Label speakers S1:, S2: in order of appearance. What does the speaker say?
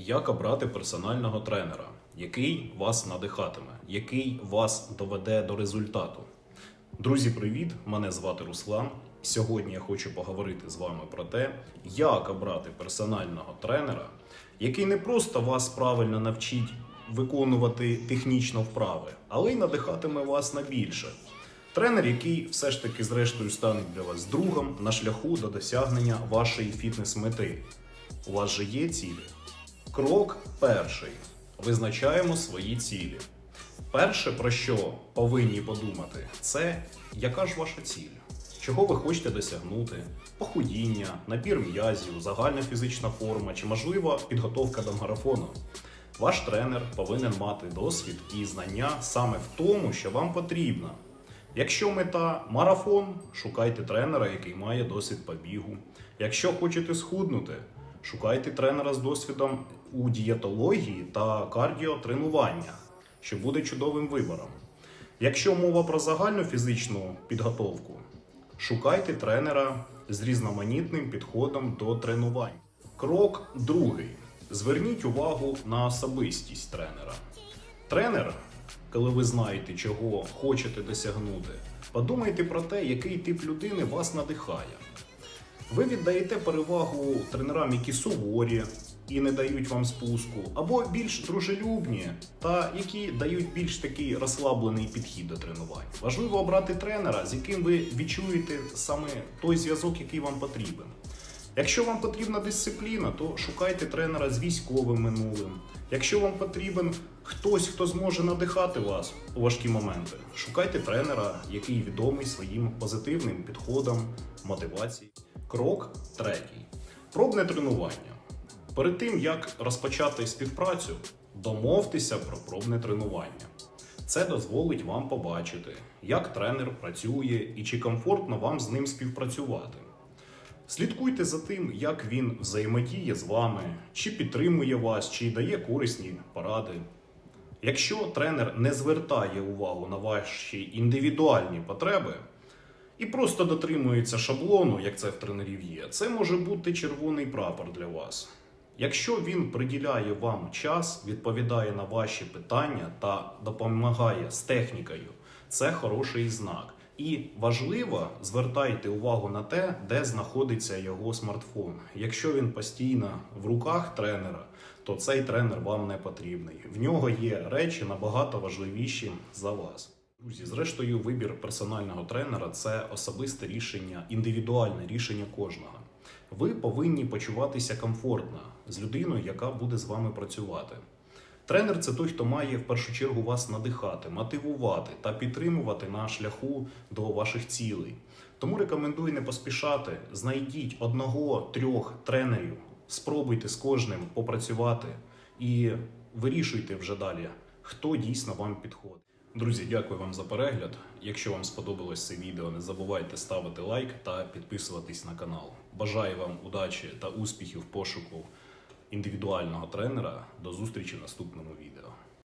S1: Як обрати персонального тренера, який вас надихатиме, який вас доведе до результату. Друзі, привіт! Мене звати Руслан. Сьогодні я хочу поговорити з вами про те, як обрати персонального тренера, який не просто вас правильно навчить виконувати технічно вправи, але й надихатиме вас на більше. Тренер, який все ж таки, зрештою, стане для вас другом на шляху до досягнення вашої фітнес-мети. У вас же є цілі. Крок перший. Визначаємо свої цілі. Перше, про що повинні подумати, це яка ж ваша ціль? Чого ви хочете досягнути? Похудіння, набір м'язів, загальна фізична форма чи, можливо, підготовка до марафону. Ваш тренер повинен мати досвід і знання саме в тому, що вам потрібно. Якщо мета марафон, шукайте тренера, який має досвід по бігу. Якщо хочете схуднути, шукайте тренера з досвідом у дієтології та кардіотренуваннях, що буде чудовим вибором. Якщо мова про загальну фізичну підготовку, шукайте тренера з різноманітним підходом до тренувань. Крок другий. Зверніть увагу на особистість тренера. Тренер, коли ви знаєте, чого хочете досягнути, подумайте про те, який тип людини вас надихає. Ви віддаєте перевагу тренерам, які суворі і не дають вам спуску, або більш дружелюбні та які дають більш такий розслаблений підхід до тренувань. Важливо обрати тренера, з яким ви відчуєте саме той зв'язок, який вам потрібен. Якщо вам потрібна дисципліна, то шукайте тренера з військовим минулим. Якщо вам потрібен хтось, хто зможе надихати вас у важкі моменти, шукайте тренера, який відомий своїм позитивним підходом, мотивацією. Крок третій. Пробне тренування. Перед тим як розпочати співпрацю, домовтеся про пробне тренування. Це дозволить вам побачити, як тренер працює і чи комфортно вам з ним співпрацювати. Слідкуйте за тим, як він взаємодіє з вами, чи підтримує вас, чи дає корисні поради. Якщо тренер не звертає увагу на ваші індивідуальні потреби і просто дотримується шаблону, як це в тренерів є, це може бути червоний прапор для вас. Якщо він приділяє вам час, відповідає на ваші питання та допомагає з технікою, це хороший знак. І важливо звертайте увагу на те, де знаходиться його смартфон. Якщо він постійно в руках тренера, то цей тренер вам не потрібний. В нього є речі набагато важливіші за вас. Друзі, зрештою, вибір персонального тренера це особисте рішення, індивідуальне рішення кожного. Ви повинні почуватися комфортно з людиною, яка буде з вами працювати. Тренер це той, хто має в першу чергу вас надихати, мотивувати та підтримувати на шляху до ваших цілей. Тому рекомендую не поспішати, знайдіть одного-трьох тренерів, спробуйте з кожним попрацювати і вирішуйте вже далі, хто дійсно вам підходить. Друзі, дякую вам за перегляд. Якщо вам сподобалось це відео, не забувайте ставити лайк та підписуватись на канал. Бажаю вам удачі та успіхів в пошуку індивідуального тренера. До зустрічі в наступному відео.